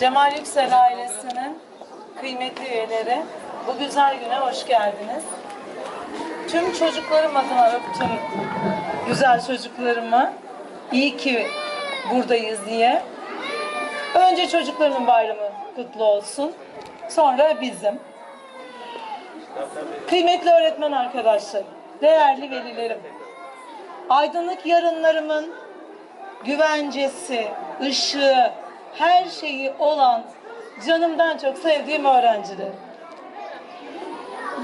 Cemal Yüksel ailesinin kıymetli üyeleri bu güzel güne hoş geldiniz. Tüm çocuklarım adına öptüm güzel çocuklarımı. İyi ki buradayız diye. Önce çocuklarımın bayramı kutlu olsun. Sonra bizim. Kıymetli öğretmen arkadaşlarım, değerli velilerim, aydınlık yarınlarımın güvencesi, ışığı, her şeyi olan canımdan çok sevdiğim öğrencilerim.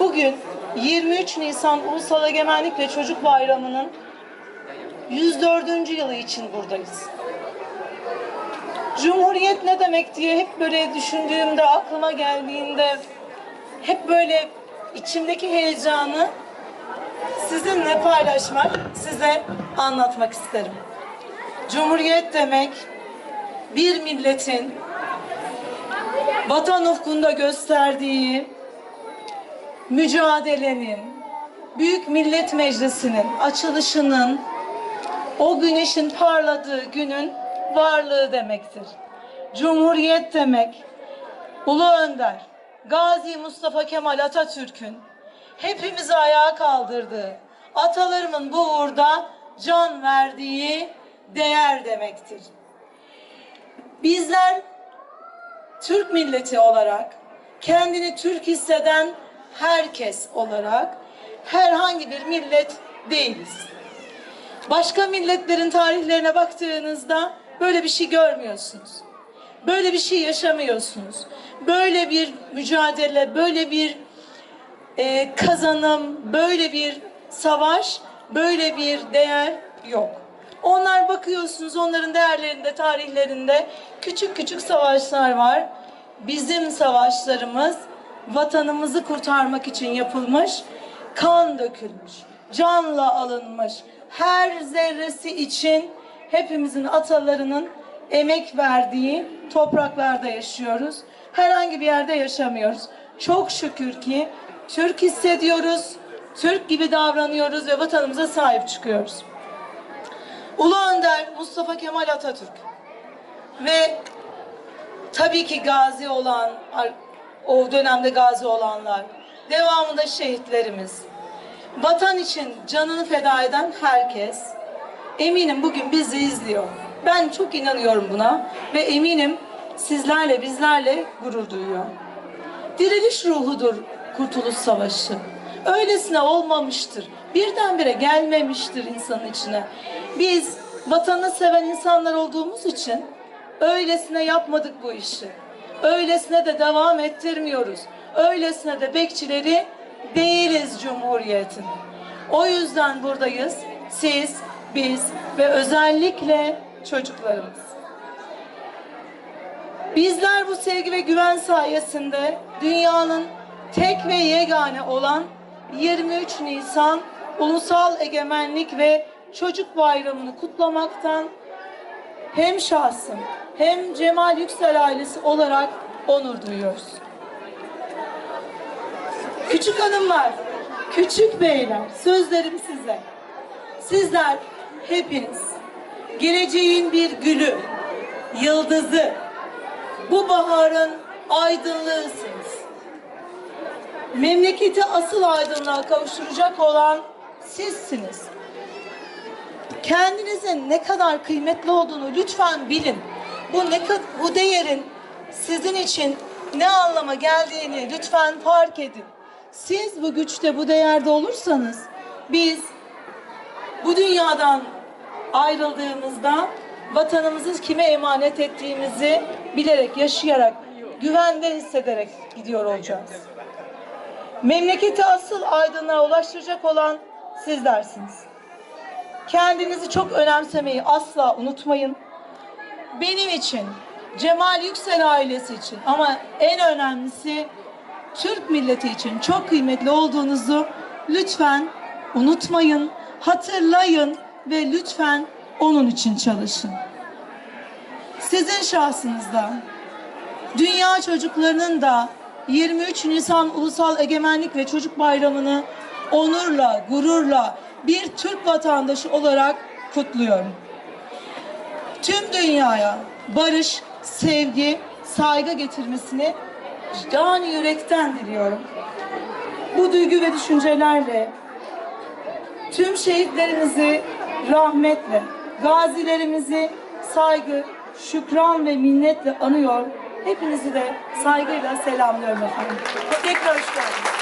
Bugün 23 Nisan Ulusal Egemenlik ve Çocuk Bayramı'nın 104. yılı için buradayız. Cumhuriyet ne demek diye hep böyle düşündüğümde, aklıma geldiğinde hep böyle içimdeki heyecanı sizinle paylaşmak, size anlatmak isterim. Cumhuriyet demek bir milletin vatan ufkunda gösterdiği mücadelenin, Büyük Millet Meclisi'nin açılışının, o güneşin parladığı günün varlığı demektir. Cumhuriyet demek, Ulu Önder, Gazi Mustafa Kemal Atatürk'ün hepimizi ayağa kaldırdığı, atalarımın bu uğurda can verdiği değer demektir. Bizler Türk milleti olarak, kendini Türk hisseden herkes olarak herhangi bir millet değiliz. Başka milletlerin tarihlerine baktığınızda böyle bir şey görmüyorsunuz. Böyle bir şey yaşamıyorsunuz. Böyle bir mücadele, böyle bir e, kazanım, böyle bir savaş, böyle bir değer yok. Onlar bakıyorsunuz onların değerlerinde, tarihlerinde küçük küçük savaşlar var. Bizim savaşlarımız vatanımızı kurtarmak için yapılmış, kan dökülmüş, canla alınmış. Her zerresi için hepimizin atalarının emek verdiği topraklarda yaşıyoruz. Herhangi bir yerde yaşamıyoruz. Çok şükür ki Türk hissediyoruz, Türk gibi davranıyoruz ve vatanımıza sahip çıkıyoruz. Ulu Önder Mustafa Kemal Atatürk ve tabii ki gazi olan, o dönemde gazi olanlar, devamında şehitlerimiz, vatan için canını feda eden herkes, eminim bugün bizi izliyor. Ben çok inanıyorum buna ve eminim sizlerle, bizlerle gurur duyuyor. Diriliş ruhudur Kurtuluş Savaşı. Öylesine olmamıştır. Birdenbire gelmemiştir insanın içine. Biz vatanı seven insanlar olduğumuz için öylesine yapmadık bu işi. Öylesine de devam ettirmiyoruz. Öylesine de bekçileri değiliz Cumhuriyet'in. O yüzden buradayız. Siz, biz ve özellikle çocuklarımız. Bizler bu sevgi ve güven sayesinde dünyanın tek ve yegane olan 23 Nisan Ulusal Egemenlik ve Çocuk Bayramı'nı kutlamaktan hem şahsım hem Cemal Yüksel ailesi olarak onur duyuyoruz. Küçük hanımlar, küçük beyler, sözlerim size. Sizler hepiniz geleceğin bir gülü, yıldızı, bu baharın aydınlığısınız. Memleketi asıl aydınlığa kavuşturacak olan sizsiniz. Kendinizin ne kadar kıymetli olduğunu lütfen bilin. Bu ne bu değerin sizin için ne anlama geldiğini lütfen fark edin. Siz bu güçte, bu değerde olursanız biz bu dünyadan ayrıldığımızda vatanımızı kime emanet ettiğimizi bilerek, yaşayarak, güvende hissederek gidiyor olacağız. Memleketi asıl aydınlığa ulaştıracak olan sizlersiniz. Kendinizi çok önemsemeyi asla unutmayın. Benim için Cemal Yüksel ailesi için ama en önemlisi Türk milleti için çok kıymetli olduğunuzu lütfen unutmayın, hatırlayın ve lütfen onun için çalışın. Sizin şahsınızda dünya çocuklarının da 23 Nisan Ulusal Egemenlik ve Çocuk Bayramı'nı onurla, gururla bir Türk vatandaşı olarak kutluyorum. Tüm dünyaya barış, sevgi, saygı getirmesini can yürekten diliyorum. Bu duygu ve düşüncelerle tüm şehitlerimizi rahmetle, gazilerimizi saygı, şükran ve minnetle anıyor. Hepinizi de saygıyla selamlıyorum efendim. Tekrar hoş geldiniz.